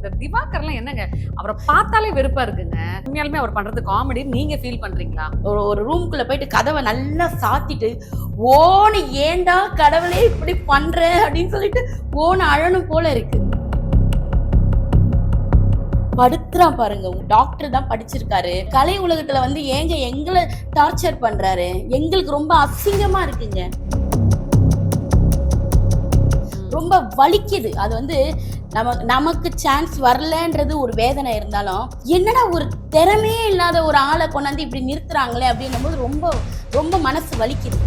இந்த திவாகர்லாம் என்னங்க? அவரை பார்த்தாலே வெறுப்பா இருக்குங்க. உண்மையாலுமே அவர் பண்றது காமெடி நீங்க ஃபீல் பண்றீங்களா? ஒரு ஒரு ரூம்குள்ள போயிட்டு கதவை நல்லா சாத்திட்டு ஓனு ஏண்டா கடவுளே இப்படி பண்ற? அப்படின்னு சொல்லிட்டு ஓன அழனும் போல இருக்கு. படுத்துறான் பாருங்க. டாக்டர் தான் படிச்சிருக்காரு. கலை உலகத்துல வந்து ஏங்க எங்களை டார்ச்சர் பண்றாரு? எங்களுக்கு ரொம்ப அசிங்கமா இருக்குங்க. ரொம்ப வலிக்குது. அது வந்து நம்ம நமக்கு சான்ஸ் வரலன்றது ஒரு வேதனை இருந்தாலும் என்னடா ஒரு திறமையே இல்லாத ஒரு ஆளை கொண்டாந்து இப்படி நிறுத்துறாங்களே அப்படின்னும் போது ரொம்ப ரொம்ப மனசு வலிக்குது.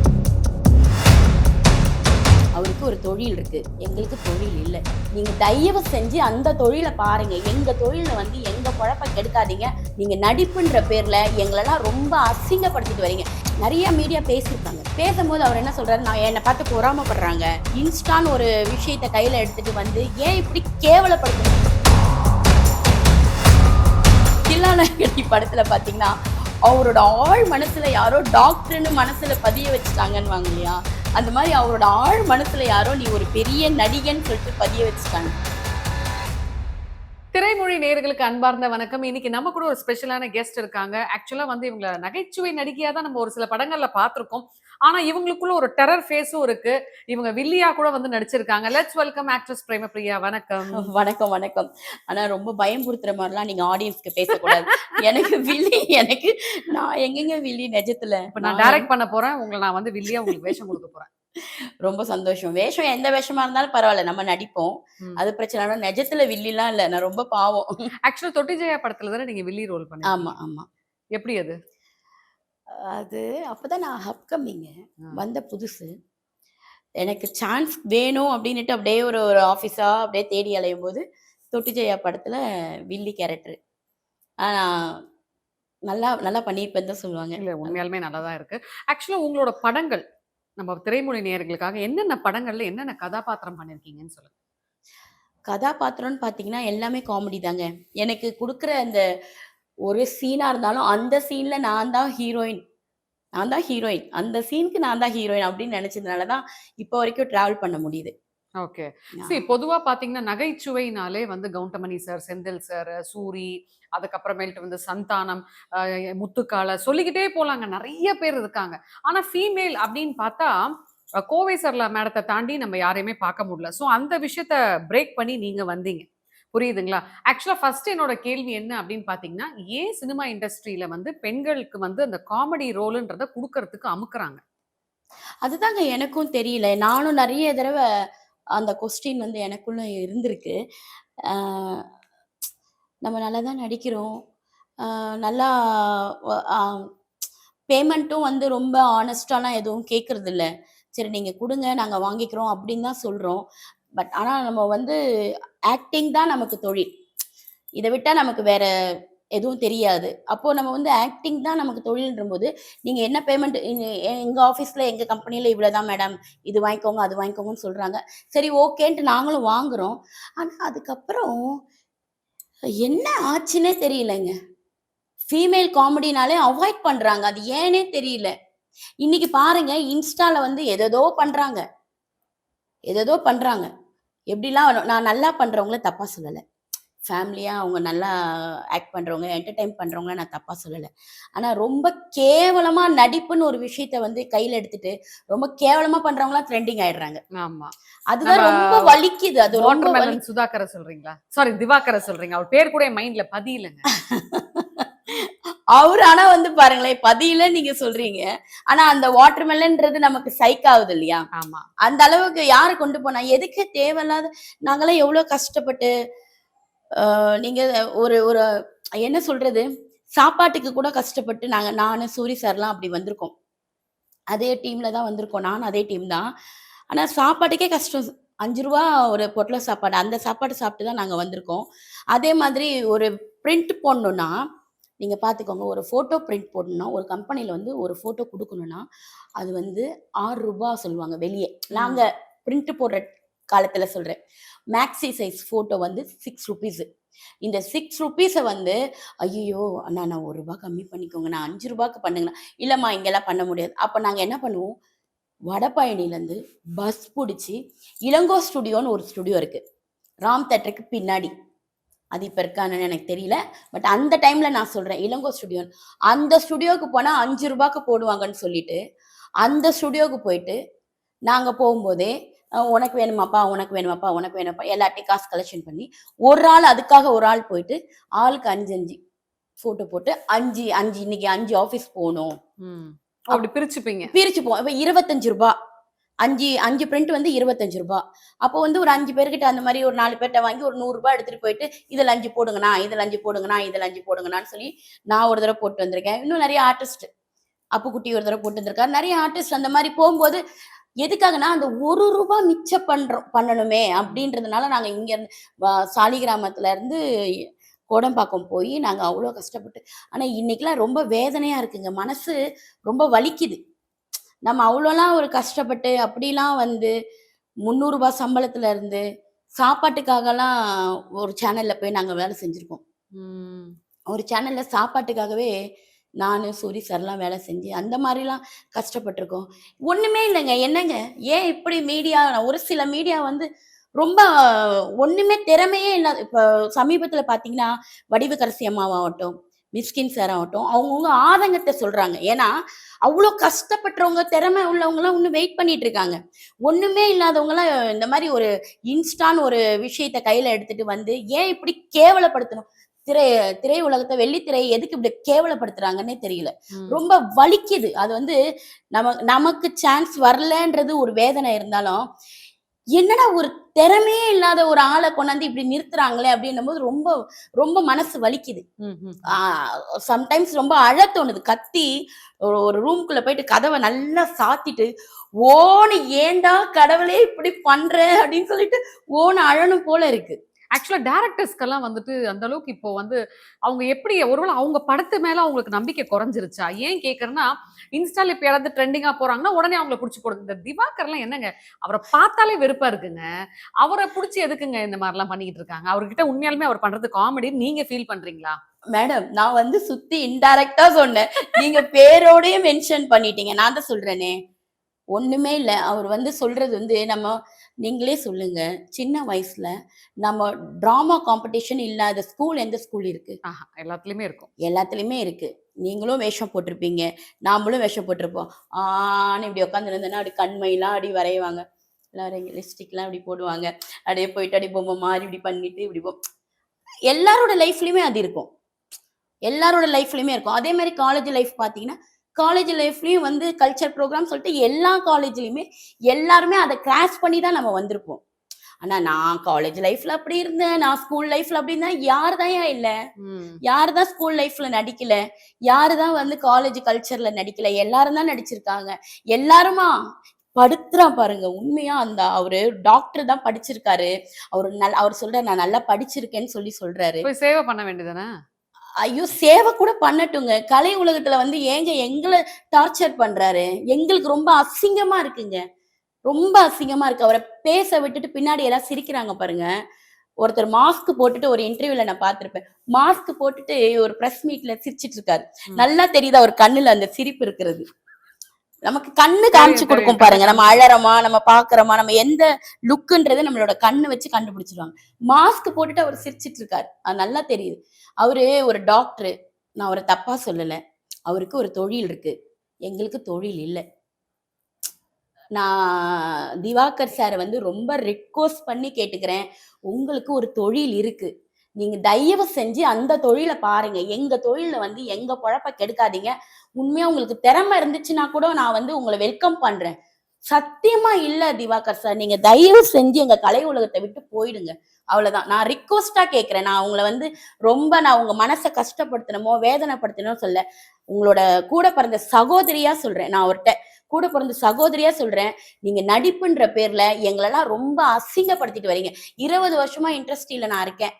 அவருக்கு ஒரு தொழில் இருக்கு. எங்களுக்கு தொழில் இல்லை. நீங்க தயவு செஞ்சு அந்த தொழிலை பாருங்க. எங்க தொழில வந்து எங்க குழப்ப கெடுக்காதீங்க. நீங்க நடிப்புன்ற பேர்ல எங்களெல்லாம் ரொம்ப அசிங்கப்படுத்திட்டு வரீங்க. நிறைய மீடியா பேசியிருக்காங்க. பேசும்போது அவர் என்ன சொல்றாரு? நான் என்னை பார்த்து பொறாமப்படுறாங்க. இன்ஸ்டான்னு ஒரு விஷயத்தை கையில் எடுத்துட்டு வந்து ஏன் இப்படி கேவலப்படுத்துறீங்க தில்லாநாயகி படத்தில் பார்த்தீங்கன்னா அவரோட ஆழ் மனசுல யாரோ டாக்டர்னு மனசுல பதிய வச்சுட்டாங்கன்னு வாங்க இல்லையா அந்த மாதிரி அவரோட ஆழ் மனசுல யாரோ நீ ஒரு பெரிய நடிகன்னு சொல்லிட்டு பதிய வச்சுட்டாங்க. திரைமொழி நேர்களுக்கு அன்பார்ந்த வணக்கம். இன்னைக்கு நம்ம கூட ஒரு ஸ்பெஷலான கெஸ்ட் இருக்காங்க. ஆக்சுவலாக வந்து இவங்களை நகைச்சுவை நடிகையாக தான் நம்ம ஒரு சில படங்களில் பார்த்துருக்கோம். ஆனா இவங்களுக்குள்ள ஒரு டெரர் ஃபேஸும் இருக்கு. இவங்க வில்லியா கூட வந்து நடிச்சிருக்காங்க. லெட்ஸ் வெல்கம் ஆக்ட்ரஸ் பிரேமபிரியா வணக்கம். வணக்கம் வணக்கம். ஆனா ரொம்ப பயம்புறுத்துற மாதிரிலாம் நீங்க ஆடியன்ஸ்க்கு பேசக்கூடாது. எனக்கு வில்லி எனக்கு நான் எங்கெங்க வில்லி நிஜத்துல? இப்ப நான் டைரக்ட் பண்ண போறேன். உங்களை நான் வந்து வில்லியா உங்களுக்கு வேஷம் கொடுக்க போறேன். ரொம்ப சந்தோஷம். வேஷம் எந்த வேஷமா இருந்தாலும் பரவாயில்ல. நம்ம நடிப்போம். அது பிரச்சனை நிஜத்துல வில்லிலாம் இல்ல. நான் ரொம்ப பாவம். ஆக்சுவலா தொட்டி ஜெயா படத்துல தானே நீங்க வில்லி ரோல் பண்ணி ஆமா ஆமா. எப்படி அது? அது அப்பதான் நான் அப்கமிங்க. வந்த புதுசு. எனக்கு சான்ஸ் வேணும் அப்படின்னுட்டு அப்படியே ஒரு ஒரு ஆஃபீஸா அப்படியே தேடி அலையும் போது தொட்டி ஜெயா படத்துல வில்லி கேரக்டர் ஆனா நல்லா நல்லா பண்ணியிருப்பேன்னு தான் சொல்லுவாங்க. இல்ல உண்மையாலுமே நல்லா தான் இருக்கு. ஆக்சுவலா உங்களோட படங்கள் நம்ம திரைமொழி நேயர்களுக்காக என்னென்ன படங்கள்ல என்னென்ன கதாபாத்திரம் பண்ணிருக்கீங்கன்னு சொல்லுங்க. கதாபாத்திரம்னு பார்த்தீங்கன்னா எல்லாமே காமெடி தாங்க. எனக்கு கொடுக்குற அந்த ஒரு சீனா இருந்தாலும் அந்த சீன்ல நான் தான் ஹீரோயின் நான் தான் ஹீரோயின் அந்த சீனுக்கு நான் தான் ஹீரோயின் அப்படின்னு நினைச்சதுனால தான் இப்போ வரைக்கும் டிராவல் பண்ண முடியுது. ஓகே சரி பொதுவா பாத்தீங்கன்னா நகைச்சுவைனாலே வந்து கவுண்டமணி சார் செந்தில் சார் சூரி அதுக்கப்புறமேல்ட்டு வந்து சந்தானம் முத்துக்கால சொல்லிக்கிட்டே போலாங்க. நிறைய பேர் இருக்காங்க. ஆனா ஃபீமேல் அப்படின்னு பார்த்தா கோவை சர்லா மேடத்தை தாண்டி நம்ம யாரையுமே பார்க்க முடியல. ஸோ அந்த விஷயத்த பிரேக் பண்ணி நீங்க வந்தீங்க. புரியுதுங்களா? ஆக்சுவலாக ஃபர்ஸ்ட் என்னோட கேள்வி என்ன அப்படின்னு பார்த்தீங்கன்னா ஏன் சினிமா இண்டஸ்ட்ரியில வந்து பெண்களுக்கு வந்து அந்த காமெடி ரோலுன்றத கொடுக்கறதுக்கு அமுக்குறாங்க. அதுதாங்க எனக்கும் தெரியல. நானும் நிறைய தடவை அந்த கொஸ்டின் வந்து எனக்குள்ள இருந்திருக்கு. நம்ம நல்லா தான் நடிக்கிறோம் நல்லா பேமெண்ட்டும் வந்து ரொம்ப ஆனஸ்டாலாம் எதுவும் கேட்கறது இல்லை சரி நீங்கள் கொடுங்க நாங்கள் வாங்கிக்கிறோம் அப்படின்னு தான் சொல்கிறோம் பட் ஆனால் நம்ம வந்து ஆக்டிங் தான் நமக்கு தொழில். இதை விட்டால் நமக்கு வேற எதுவும் தெரியாது. அப்போது நம்ம வந்து ஆக்டிங் தான் நமக்கு தொழில்ன்ற போது நீங்கள் என்ன பேமெண்ட் எங்கள் ஆஃபீஸில் எங்கள் கம்பெனியில் இவ்வளோ தான் மேடம் இது வாங்கிக்கோங்க அது வாங்கிக்கோங்கன்னு சொல்கிறாங்க சரி ஓகேன்ட்டு நாங்களும் வாங்குறோம். ஆனால் அதுக்கப்புறம் என்ன ஆச்சுன்னே தெரியலங்க. ஃபீமேல் காமெடினாலே அவாய்ட் பண்ணுறாங்க அது ஏனே தெரியல. இன்னைக்கு பாருங்க இன்ஸ்டால வந்து எதேதோ பண்ணுறாங்க எதேதோ பண்ணுறாங்க எப்படிலாம் நான் நல்லா பண்ணுறவங்கள தப்பாக சொல்லலை. ஃபேமிலியாக அவங்க நல்லா ஆக்ட் பண்ணுறவங்க என்டர்டைன் பண்ணுறவங்கள நான் தப்பாக சொல்லலை. ஆனால் ரொம்ப கேவலமாக நடிப்புன்னு ஒரு விஷயத்த வந்து கையில் எடுத்துட்டு ரொம்ப கேவலமாக பண்ணுறவங்களாம் ட்ரெண்டிங் ஆயிடுறாங்க. ஆமா. அதுதான் ரொம்ப வலிக்குது. அது ரொம்ப சுதாகர சொல்றீங்களா? சாரி திவாகர சொல்றீங்க. அவர் பேர் கூட மைண்ட்ல பதியலங்க. அவர் ஆனா வந்து பாருங்களேன் பதியில நீங்க சொல்றீங்க. ஆனா அந்த வாட்டர்மெலன்ன்றது நமக்கு சைக் ஆகுது இல்லையா? ஆமா. அந்த அளவுக்கு யாரு கொண்டு போனா எதுக்கு தேவையில்லாத நாங்களாம் எவ்வளவு கஷ்டப்பட்டு நீங்க ஒரு ஒரு என்ன சொல்றது? சாப்பாட்டுக்கு கூட கஷ்டப்பட்டு நாங்க நானு சூரி சார்லாம் அப்படி வந்திருக்கோம். அதே டீம்ல தான் வந்திருக்கோம். நானும் அதே டீம் தான். ஆனா சாப்பாட்டுக்கே கஷ்டம். அஞ்சு ரூபா ஒரு பொட்டல சாப்பாடு அந்த சாப்பாடு சாப்பிட்டு தான் நாங்க வந்திருக்கோம். அதே மாதிரி ஒரு பிரிண்ட் போடணும்னா நீங்க பாத்துக்கோங்க ஒரு போட்டோ பிரிண்ட் போடணும்னா ஒரு கம்பெனில வந்து ஒரு போட்டோ கொடுக்கணும்னா அது வந்து ஆறு ரூபாய் சொல்லுவாங்க வெளியே. நாங்க பிரிண்ட் போடுற காலத்துல சொல்றேன். மேக்ஸி சைஸ் போட்டோ வந்து சிக்ஸ் ருபீஸ் இந்த சிக்ஸ் ருபீஸை வந்து ஐயோ அண்ணா நான் ஒரு ரூபாய் கம்மி பண்ணிக்கோங்க. நான் அஞ்சு ரூபாய்க்கு பண்ணுங்கண்ணா இல்லைம்மா இங்கெல்லாம் பண்ண முடியாது. அப்போ நாங்கள் என்ன பண்ணுவோம்? வடபழனிலேருந்து பஸ் பிடிச்சி இளங்கோ ஸ்டுடியோன்னு ஒரு ஸ்டுடியோ இருக்கு. ராம் தேட்டருக்கு பின்னாடி. அது இப்போ இருக்கான்னு எனக்கு தெரியல. பட் அந்த டைம்ல நான் சொல்றேன் இளங்கோ ஸ்டுடியோ அந்த ஸ்டுடியோக்கு போனா அஞ்சு ரூபாய்க்கு போடுவாங்கன்னு சொல்லிட்டு அந்த ஸ்டுடியோக்கு போயிட்டு நாங்க போகும்போதே உனக்கு வேணுமாப்பா உனக்கு வேணுமாப்பா உனக்கு வேணுமாப்பா எல்லாத்தையும் காசு கலெக்ஷன் பண்ணி ஒரு ஆள் அதுக்காக ஒரு ஆள் போயிட்டு ஆளுக்கு அஞ்சு அஞ்சு போட்டோ போட்டு அஞ்சு அஞ்சு இன்னைக்கு அஞ்சு ஆஃபீஸ் போகணும். அப்படி பிரிச்சுப்பீங்க. பிரிச்சு போ இப்போ இருபத்தஞ்சு ரூபாய். அஞ்சு அஞ்சு பிரிண்ட் வந்து இருபத்தஞ்சு ரூபாய் அப்போ வந்து ஒரு அஞ்சு பேர்கிட்ட அந்த மாதிரி ஒரு நாலு பேர்கிட்ட வாங்கி ஒரு நூறுரூபா எடுத்துகிட்டு போயிட்டு இதில் அஞ்சு போடுங்கண்ணா இதில் அஞ்சு போடுங்கண்ணா இதில் அஞ்சு போடுங்கண்ணான்னு சொல்லி நான் ஒரு தடவை போட்டு வந்திருக்கேன். இன்னும் நிறைய ஆர்டிஸ்ட் அப்புக்குட்டி ஒரு தடவை போட்டு வந்திருக்காரு. நிறைய ஆர்டிஸ்ட் அந்த மாதிரி போகும்போது எதுக்காகனா அந்த ஒரு ரூபா மிச்சம் பண்றோம் பண்ணணுமே அப்படின்றதுனால நாங்கள் இங்கே இருந்து சாலிகிராமத்துல இருந்து கோடம்பாக்கம் போய் நாங்கள் அவ்வளோ கஷ்டப்பட்டு ஆனால் இன்னைக்கெல்லாம் ரொம்ப வேதனையாக இருக்குங்க. மனசு ரொம்ப வலிக்குது. நம்ம அவ்வளோலாம் ஒரு கஷ்டப்பட்டு அப்படிலாம் வந்து முந்நூறுரூபா சம்பளத்துல இருந்து சாப்பாட்டுக்காகலாம் ஒரு சேனல்ல போய் நாங்க வேலை செஞ்சிருக்கோம். ஒரு சேனல்ல சாப்பாட்டுக்காகவே நான் சூரி சார்லாம் வேலை செஞ்சு அந்த மாதிரிலாம் கஷ்டப்பட்டிருக்கோம். ஒண்ணுமே இல்லைங்க. என்னங்க? ஏன் இப்படி மீடியா ஒரு சில மீடியா வந்து ரொம்ப ஒண்ணுமே திறமையே இல்லாத இப்போ சமீபத்துல பாத்தீங்கன்னா வடிவுக்கரசி அம்மாவாகட்டும் மிஸ்கின் சார் ஆகட்டும் அவங்கவுங்க ஆதங்கத்தை சொல்றாங்க. ஏன்னா அவ்வளோ கஷ்டப்பட்டவங்க திறமை உள்ளவங்கலாம் இன்னும் வெயிட் பண்ணிட்டு இருக்காங்க ஒண்ணுமே இல்லாதவங்கலாம் இந்த மாதிரி ஒரு இன்ஸ்டான்னு ஒரு விஷயத்த கையில எடுத்துட்டு வந்து ஏன் இப்படி கேவலப்படுத்தணும்? திரை திரை உலகத்தை வெள்ளித்திரை எதுக்கு இப்படி கேவலப்படுத்துறாங்கன்னே தெரியல. ரொம்ப வலிக்குது. அது வந்து நம நமக்கு சான்ஸ் வரலன்றது ஒரு வேதனை இருந்தாலும் என்னடா ஒரு திறமையே இல்லாத ஒரு ஆளை கொண்டாந்து இப்படி நிறுத்துறாங்களே அப்படின்னும் போது ரொம்ப ரொம்ப மனசு வலிக்குது. சம்டைம்ஸ் ரொம்ப அழ தோணுது. கத்தி ஒரு ஒரு ரூம்குள்ள போயிட்டு கதவை நல்லா சாத்திட்டு ஓன்னு ஏன்டா கடவுளே இப்படி பண்ற? அப்படின்னு சொல்லிட்டு ஓன்னு அழணும் போல இருக்கு. ஆக்சுவலாக டேரக்டர்ஸ்க்கெல்லாம் வந்துட்டு அந்த அளவுக்கு இப்போ வந்து அவங்க எப்படி ஒருவேளை அவங்க படத்து மேலே அவங்களுக்கு நம்பிக்கை குறைஞ்சிருச்சா? ஏன் கேட்குறேன்னா இன்ஸ்டால இப்போ யாராவது ட்ரெண்டிங்காக போகிறாங்கன்னா உடனே அவங்கள பிடிச்சி போடுது இந்த திவாகர்லாம் என்னங்க? அவரை பார்த்தாலே வெறுப்பாக இருக்குங்க. அவரை பிடிச்சி எதுக்குங்க இந்த மாதிரிலாம் பண்ணிக்கிட்டு இருக்காங்க? அவர்கிட்ட உண்மையாலுமே அவர் பண்ணுறது காமெடி நீங்கள் ஃபீல் பண்ணுறீங்களா மேடம் நான் வந்து சுத்தி இன்டைரக்டா சொன்னேன். நீங்க பேரோடயே மென்ஷன் பண்ணிட்டீங்க. நான் தான் சொல்றேனே. ஒண்ணுமே இல்ல. அவர் வந்து சொல்றது வந்து நம்ம நீங்களே சொல்லுங்க. சின்ன வயசுல நம்ம டிராமா காம்படிஷன் இல்லாத ஸ்கூல் எந்த ஸ்கூல் இருக்கு? ஆஹா எல்லாத்துலயுமே இருக்கும். எல்லாத்துலயுமே இருக்கு. நீங்களும் வேஷம் போட்டிருப்பீங்க. நாமளும் வேஷம் போட்டிருப்போம். ஆன்னு இப்படி உட்காந்துருந்தேன்னா அப்படி கண்மையெல்லாம் அப்படி வரைவாங்க. எல்லாரும் லிப்ஸ்டிக்லாம் அப்படி போடுவாங்க. அப்படியே போயிட்டு அப்படியே பொம்மை மாதிரி இப்படி பண்ணிட்டு இப்படி போ எல்லாரோட லைஃப்லயுமே அது இருக்கும். எல்லாரோட லைஃப்லயுமே இருக்கும். அதே மாதிரி காலேஜ் லைஃப் பார்த்தீங்கன்னா காலேஜ் லைஃப்லயும் வந்து கல்ச்சர் ப்ரோக்ராம் சொல்லிட்டு எல்லா காலேஜ்லயுமே எல்லாருமே அதை கிராஸ் பண்ணி தான் நம்ம வந்திருப்போம். ஆனா நான் காலேஜ் லைஃப்ல அப்படி இருந்தேன். நான் ஸ்கூல் லைஃப்ல அப்படி இருந்தேன். யார் தான் இல்ல. யாரு தான் ஸ்கூல் லைஃப்ல நடிக்கல? யாரு தான் வந்து காலேஜ் கல்ச்சர்ல நடிக்கல? எல்லாரும் தான் நடிச்சிருக்காங்க. எல்லாருமா? படுத்துறான் பாருங்க. உண்மையா அந்த அவரு டாக்டர் தான் படிச்சிருக்காரு. அவரு நல்ல அவர் சொல்ற நான் நல்லா படிச்சிருக்கேன்னு சொல்லி சொல்றாரு. சேவை பண்ண வேண்டியதானே ஐயோ சேவை கூட பண்ணட்டுங்க. கலை உலகத்துல வந்து ஏங்க எங்களை டார்ச்சர் பண்றாரு? எங்களுக்கு ரொம்ப அசிங்கமா இருக்குங்க. ரொம்ப அசிங்கமா இருக்கு. அவரை பேச விட்டுட்டு பின்னாடி எல்லாம் சிரிக்கிறாங்க பாருங்க. ஒருத்தர் மாஸ்க் போட்டுட்டு ஒரு இன்டர்வியூல நான் பார்த்திருப்பேன். மாஸ்க் போட்டுட்டு ஒரு பிரஸ் மீட்ல சிரிச்சிட்டு இருக்காரு. நல்லா தெரியுது அவர் கண்ணுல அந்த சிரிப்பு இருக்கிறது. நமக்கு கண்ணு காமிச்சு கொடுக்கும். பாருங்க. நம்ம அழறோமா நம்ம பாக்குறோமா நம்ம எந்த லுக்குன்றது நம்மளோட கண்ணு வச்சு கண்டுபிடிச்சிருவாங்க. மாஸ்க் போட்டுட்டு அவர் சிரிச்சிட்டு இருக்காரு அது நல்லா தெரியுது. அவரு ஒரு டாக்டர் நான் அவரை தப்பா சொல்லல. அவருக்கு ஒரு தொழில் இருக்கு. எங்களுக்கு தொழில் இல்லை. நான் திவாகர் சாரை வந்து ரொம்ப ரிக்வஸ்ட் பண்ணி கேட்டுக்கிறேன். உங்களுக்கு ஒரு தொழில் இருக்கு. நீங்க தயவு செஞ்சு அந்த தொழிலை பாருங்க. எங்க தொழில வந்து எங்க பொழப்ப கெடுக்காதீங்க. உண்மையா உங்களுக்கு திறமை இருந்துச்சுன்னா கூட நான் வந்து உங்களை வெல்கம் பண்றேன். சத்தியமா இல்ல திவாகர் சார் நீங்க தயவு செஞ்சு எங்க கலை உலகத்தை விட்டு போயிடுங்க. அவ்வளவுதான். நான் ரிக்வஸ்டா கேக்குறேன் நான் உங்களை வந்து ரொம்ப நான் உங்க மனசை கஷ்டப்படுத்தணுமோ வேதனைப்படுத்தணுமோ சொல்ல உங்களோட கூட பிறந்த சகோதரியா சொல்றேன். நான் அவர்கிட்ட கூட பிறந்த சகோதரியா சொல்றேன். நீங்க நடிப்புன்ற பேர்ல எங்களெல்லாம் ரொம்ப அசிங்கப்படுத்திட்டு வரீங்க. இருபது வருஷமா இண்டஸ்ட்ரியில நான் இருக்கேன்.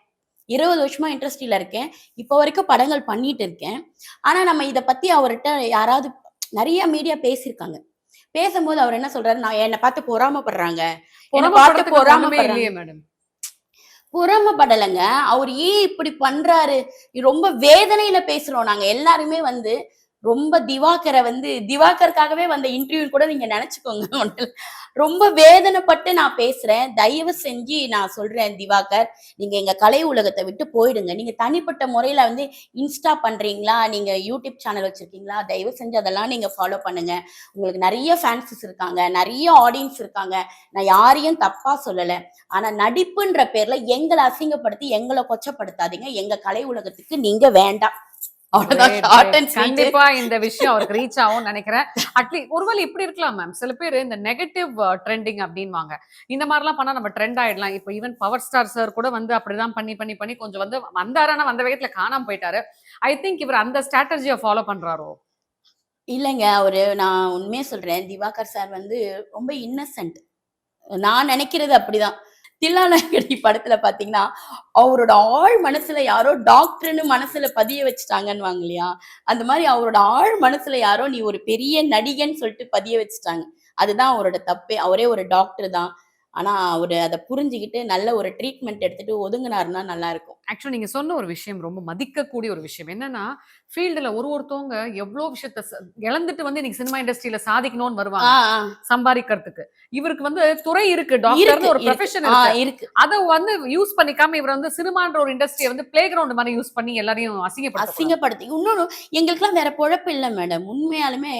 இருபது வருஷமா இண்டஸ்ட்ரியில இருக்கேன். இப்போ வரைக்கும் படங்கள் பண்ணிட்டு இருக்கேன். ஆனா நம்ம இத பத்தி அவர்கிட்ட யாராவது நிறைய மீடியா பேசியிருக்காங்க. பேசும்போது அவர் என்ன சொல்றாரு? நான் என்னை பார்த்து பொறாமப்படுறாங்க. என்னை பார்த்து பொறாமப்படுறாங்க. மேடம் பொறாமப்படலைங்க. அவர் ஏன் இப்படி பண்றாரு? ரொம்ப வேதனையில பேசுறோம் நாங்க. எல்லாருமே வந்து ரொம்ப திவாகரை வந்து திவாகருக்காகவே வந்த இன்டர்வியூ கூட நீங்க நினைச்சுக்கோங்க ரொம்ப வேதனைப்பட்டு நான் பேசுறேன். தயவு செஞ்சு நான் சொல்றேன் திவாகர் நீங்க எங்க கலை உலகத்தை விட்டு போயிடுங்க. நீங்க தனிப்பட்ட முறையில வந்து இன்ஸ்டா பண்றீங்களா? நீங்க யூடியூப் சேனல் வச்சிருக்கீங்களா? தயவு செஞ்சு அதெல்லாம் நீங்க ஃபாலோ பண்ணுங்க. உங்களுக்கு நிறைய ஃபேன்ஸஸ் இருக்காங்க நிறைய ஆடியன்ஸ் இருக்காங்க. நான் யாரையும் தப்பா சொல்லல. ஆனா நடிப்புன்ற பேர்ல எங்களை அசிங்கப்படுத்தி எங்களை கொச்சப்படுத்தாதீங்க. எங்க கலை உலகத்துக்கு நீங்க வேண்டாம். கண்டிப்பா இந்த விஷயம் அவருக்கு ரீச் ஆகும்னு நினைக்கிறேன். அட்லீஸ்ட் ஒருவேளை இப்படி இருக்கலாம் மேம் சில பேர் இந்த நெகட்டிவ் ட்ரெண்டிங் அப்படின்வாங்க இந்த மாதிரிலாம் பண்ணா நம்ம ட்ரெண்ட் ஆயிடலாம். இப்போ ஈவன் பவர் ஸ்டார் சார் கூட வந்து அப்படிதான் பண்ணி பண்ணி பண்ணி கொஞ்சம் வந்து வந்தாரானா வந்த வேகத்துல காணாம போயிட்டாரு. ஐ திங்க் இவர் அந்த ஸ்ட்ராட்டஜியை ஃபாலோ பண்றாரோ? இல்லைங்க. அவரு நான் உண்மையா சொல்றேன். திவாகர் சார் வந்து ரொம்ப இன்னசென்ட் நான் நினைக்கிறது அப்படிதான். தில்லாநாயகடி படத்துல பாத்தீங்கன்னா அவரோட ஆழ் மனசுல யாரோ டாக்டர்னு மனசுல பதிய வச்சுட்டாங்கன்னு வாங்க இல்லையா? அந்த மாதிரி அவரோட ஆழ் மனசுல யாரோ நீ ஒரு பெரிய நடிகன்னு சொல்லிட்டு பதிய வச்சுட்டாங்க. அதுதான் அவரோட தப்பே. அவரே ஒரு டாக்டர் தான். ஆனா அவர் அதை புரிஞ்சுக்கிட்டு நல்ல ஒரு ட்ரீட்மெண்ட் எடுத்துட்டு ஒதுங்கினாருன்னா நல்லா இருக்கும். ஆக்சுவலி நீங்க சொன்ன ஒரு விஷயம் ரொம்ப மதிக்கக்கூடிய ஒரு விஷயம். என்னன்னா ஃபீல்டுல ஒரு ஒருத்தவங்க எவ்வளவு விஷயத்த இழந்துட்டு வந்து இன்னைக்கு சினிமா இண்டஸ்ட்ரியில சாதிக்கணும்னு வருவாங்க. சம்பாதிக்கிறதுக்கு. இவருக்கு வந்து துறை இருக்கு டாக்டர்னு ஒரு. ப்ரொஃபஷன் இருக்கு. அத வந்து யூஸ் பண்ணிக்காம இவர் வந்து சினிமான்ற ஒரு இண்டஸ்ட்ரியை வந்து பிளே கிரவுண்ட் மாதிரி யூஸ் பண்ணி எல்லாரையும் அசிங்கப்படுத்த அசிங்கப்படுத்தி இன்னொன்னு எங்களுக்குலாம் வேற பொழப்பு இல்லை மேடம் உண்மையாலுமே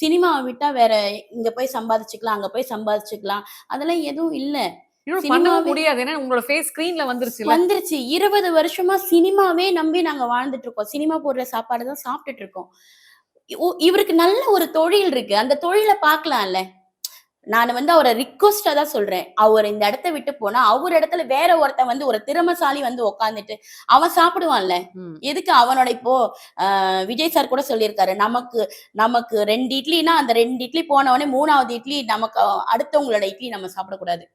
சினிமாவை விட்டா வேற இங்க போய் சம்பாதிச்சுக்கலாம் அங்க போய் சம்பாதிச்சுக்கலாம். அதெல்லாம் எதுவும் இல்ல. இன்னும் பண்ணவும் முடியாது. ஏன்னா உங்களோட ஃபேஸ் ஸ்கிரீன்ல வந்துருச்சு வந்துருச்சு. இருபது வருஷமா சினிமாவே நம்பி நாங்க வாழ்ந்துட்டு இருக்கோம். சினிமா போடுற சாப்பாடு தான் சாப்பிட்டுட்டு இருக்கோம். இவருக்கு நல்ல ஒரு தொழில் இருக்கு. அந்த தொழிலை பார்க்கலாம்ல? நான் வந்து அவரை ரிக்வஸ்டா தான் சொல்றேன். அவர் இந்த இடத்த விட்டு போனா அவர் இடத்துல வேற ஒருத்தன் வந்து ஒரு திறமசாலி வந்து உக்காந்துட்டு அவன் சாப்பிடுவான்ல? எதுக்கு அவனோட இப்போ விஜய் சார் கூட சொல்லியிருக்காரு. நமக்கு நமக்கு ரெண்டு இட்லினா அந்த ரெண்டு இட்லி போனவொடனே மூணாவது இட்லி நமக்கு அடுத்தவங்களோட இட்லி நம்ம சாப்பிடக்கூடாது.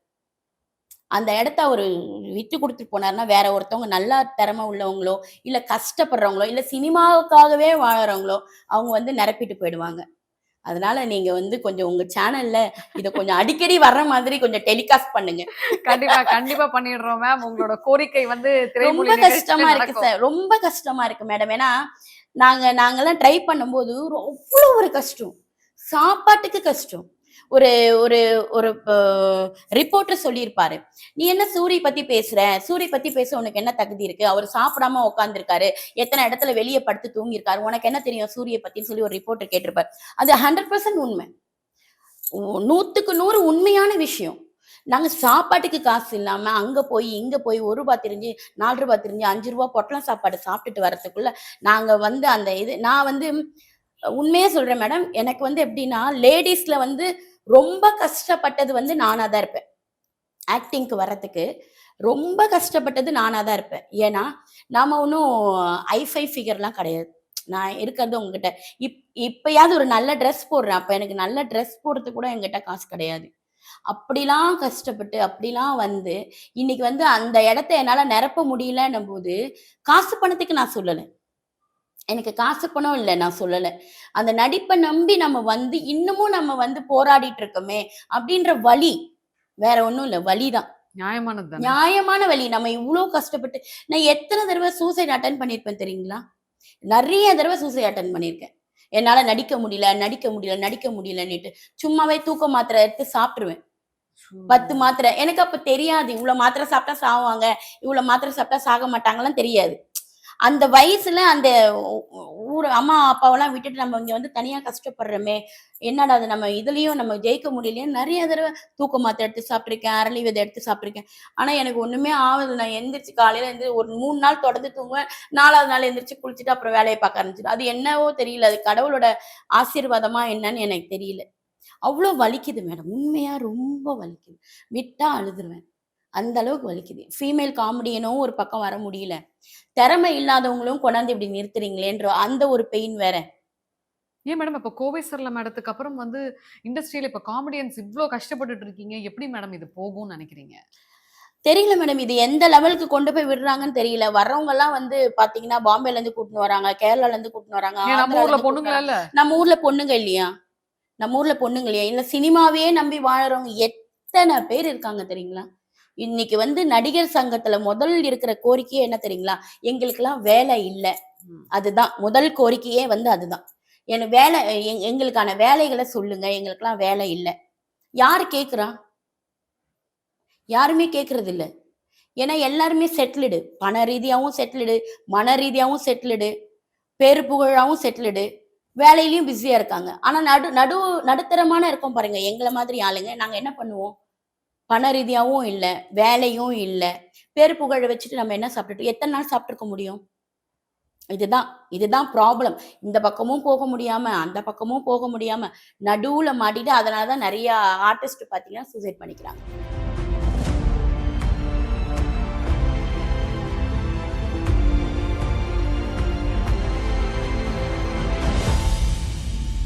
அந்த இடத்த அவர் விட்டு கொடுத்துட்டு போனாருன்னா வேற ஒருத்தவங்க நல்லா திறமை உள்ளவங்களோ இல்ல கஷ்டப்படுறவங்களோ இல்ல சினிமாவுக்காகவே வாழறவங்களோ அவங்க வந்து நிரப்பிட்டு போயிடுவாங்க. அதனால நீங்க வந்து கொஞ்சம் உங்க சேனல்ல இத கொஞ்சம் அடிக்கடி வர்ற மாதிரி கொஞ்சம் டெலிகாஸ்ட் பண்ணுங்க. கண்டிப்பா கண்டிப்பா பண்ணிடுறோம் மேம். உங்களோட கோரிக்கை வந்து ரொம்ப கஷ்டமா இருக்கு சார். ரொம்ப கஷ்டமா இருக்கு மேடம். ஏன்னா நாங்க நாங்கெல்லாம் ட்ரை பண்ணும்போது அவ்வளவு ஒரு கஷ்டம். சாப்பாட்டுக்கு கஷ்டம். ஒரு ஒரு ஒரு ரிப்போர்ட்டர் சொல்லியிருப்பாரு. நீ என்ன சூரிய பத்தி பேசுற? சூரிய பத்தி பேச உனக்கு என்ன தகுதி இருக்கு? அவர் சாப்பிடாம உட்காந்துருக்காரு எத்தனை இடத்துல வெளியே படுத்து தூங்கியிருக்காரு? உனக்கு என்ன தெரியும் சூரிய பத்தின்னு சொல்லி ஒரு ரிப்போர்ட்டர் கேட்டிருப்பாரு. அது ஹண்ட்ரட் பர்சன்ட் உண்மை. நூத்துக்கு நூறு உண்மையான விஷயம். நாங்க சாப்பாட்டுக்கு காசு இல்லாம அங்க போய் இங்க போய் ஒரு ரூபா தெரிஞ்சு நாலு ரூபா தெரிஞ்சு அஞ்சு ரூபா பொட்டலம் சாப்பாடு சாப்பிட்டுட்டு வரதுக்குள்ள நாங்க வந்து அந்த இது நான் வந்து உண்மையே சொல்றேன் மேடம். எனக்கு வந்து எப்படின்னா லேடிஸ்ல வந்து ரொம்ப கஷ்டப்பட்டது வந்து நானாக தான் இருப்பேன். ஆக்டிங்க்கு வர்றதுக்கு ரொம்ப கஷ்டப்பட்டது நானாக தான் இருப்பேன். ஏன்னா நாம் ஒன்றும் ஐஃபை ஃபிகர்லாம் கிடையாது. நான் இருக்கிறது உங்ககிட்ட. இப் இப்பயாவது ஒரு நல்ல ட்ரெஸ் போடுறேன். அப்போ எனக்கு நல்ல ட்ரெஸ் போடுறது கூட என்கிட்ட காசு கிடையாது. அப்படிலாம் கஷ்டப்பட்டு அப்படிலாம் வந்து இன்னைக்கு வந்து அந்த இடத்த என்னால் நிரப்ப முடியலன்னும் போது காசு பணத்துக்கு நான் சொல்லலை. எனக்கு காசு பணம் இல்லை நான் சொல்லலை. அந்த நடிப்பை நம்பி நம்ம வந்து இன்னமும் நம்ம வந்து போராடிட்டு இருக்கோமே அப்படின்ற வலி வேற ஒண்ணும் இல்லை வலிதான் நியாயமானது நியாயமான வழி நம்ம இவ்வளோ கஷ்டப்பட்டு நான் எத்தனை தடவை சூசைட் அட்டன் பண்ணியிருப்பேன் தெரியுங்களா? நிறைய தடவை சூசைட் அட்டன் பண்ணியிருக்கேன். என்னால நடிக்க முடியல நடிக்க முடியல நடிக்க முடியலன்னுட்டு சும்மாவே தூக்க மாத்திரை எடுத்து சாப்பிட்டுருவேன். பத்து மாத்திரை. எனக்கு அப்ப தெரியாது. இவ்வளவு மாத்திரை சாப்பிட்டா சாவாங்க இவ்வளவு மாத்திரை சாப்பிட்டா சாக மாட்டாங்கலாம் தெரியாது. அந்த வயசுல அந்த ஊர் அம்மா அப்பாவெல்லாம் விட்டுட்டு நம்ம இங்க வந்து தனியா கஷ்டப்படுறோமே. என்னடா அது நம்ம இதுலயும் நம்ம ஜெயிக்க முடியலையும் நிறைய தடவை தூக்க மாத்திரை எடுத்து சாப்பிட்ருக்கேன் அரளி விதை எடுத்து சாப்பிட்ருக்கேன் ஆனா எனக்கு ஒண்ணுமே ஆகுது நான் எந்திரிச்சு காலையில இருந்து ஒரு மூணு நாள் தொடர்ந்து தூங்குவேன். நாலாவது நாள் எந்திரிச்சு குளிச்சுட்டு அப்புறம் வேலையை பார்க்க ஆரம்பிச்சிடும் அது என்னவோ தெரியல. அது கடவுளோட ஆசீர்வாதமா என்னன்னு எனக்கு தெரியல. அவ்வளோ வலிக்குது மேடம். உண்மையா ரொம்ப வலிக்குது. விட்டா அழுதுருவேன். அந்த அளவுக்கு வலிக்குது. ஃபீமேல் காமெடியனும் ஒரு பக்கம் வர முடியல. திறமை இல்லாதவங்களும் கொண்டாந்து இப்படி நிறுத்துறீங்களேன்ற அந்த ஒரு பெயின் வேற. ஏன் மேடம் இப்ப கோவை சரள மேடத்துக்கு அப்புறம் வந்து இண்டஸ்ட்ரியில இப்ப காமெடியன்ஸ் இவ்ளோ கஷ்டப்பட்டுட்டு இருக்கீங்க. எப்படி மேடம் இது போகும்னு நினைக்கிறீங்க? தெரியல மேடம் இது எந்த லெவலுக்கு கொண்டு போய் விடுறாங்கன்னு தெரியல. வர்றவங்க எல்லாம் வந்து பாத்தீங்கன்னா பாம்பேல இருந்து கூட்டின்னு வராங்க கேரளால இருந்து கூட்டின்னு வராங்க நம்ம ஊர்ல இல்ல வராங்க. நம்ம ஊர்ல பொண்ணுங்க இல்லையா? நம்ம ஊர்ல பொண்ணுங்க இல்லையா? இல்ல சினிமாவே நம்பி வாழறவங்க எத்தனை பேர் இருக்காங்க தெரியுங்களா? இன்னைக்கு வந்து நடிகர் சங்கத்துல முதல் இருக்கிற கோரிக்கையே என்ன தெரியுங்களா? எங்களுக்கெல்லாம் வேலை இல்ல. அதுதான். முதல் கோரிக்கையே வந்து அதுதான். எனக்கு வேலை எங் எங்களுக்கான வேலைகளை சொல்லுங்க. எங்களுக்கெல்லாம் வேலை இல்லை. யார் கேட்குறா யாருமே கேட்கறது இல்ல. ஏன்னா எல்லாருமே செட்டில்டு பண ரீதியாகவும் செட்டில்டு மன ரீதியாகவும் செட்டில்டு பேரு புகழாவும் செட்டில்டு வேலையிலயும் பிஸியா இருக்காங்க. ஆனா நடு நடு நடுத்தரமான இருக்கோம் பாருங்க. எங்களை மாதிரி ஆளுங்க. நாங்க என்ன பண்ணுவோம்? பண ரீதியாகவும் இல்லை வேலையும் இல்லை. பேர் புகழை வச்சுட்டு நம்ம என்ன சாப்பிட்டுட்டு எத்தனை நாள் சாப்பிட்ருக்க முடியும்? இதுதான் இதுதான் ப்ராப்ளம் இந்த பக்கமும் போக முடியாம அந்த பக்கமும் போக முடியாம நடுவுல மாட்டிட்டு அதனாலதான் நிறைய ஆர்டிஸ்ட் பாத்தீங்கன்னா சூசைட் பண்ணிக்கிறாங்க.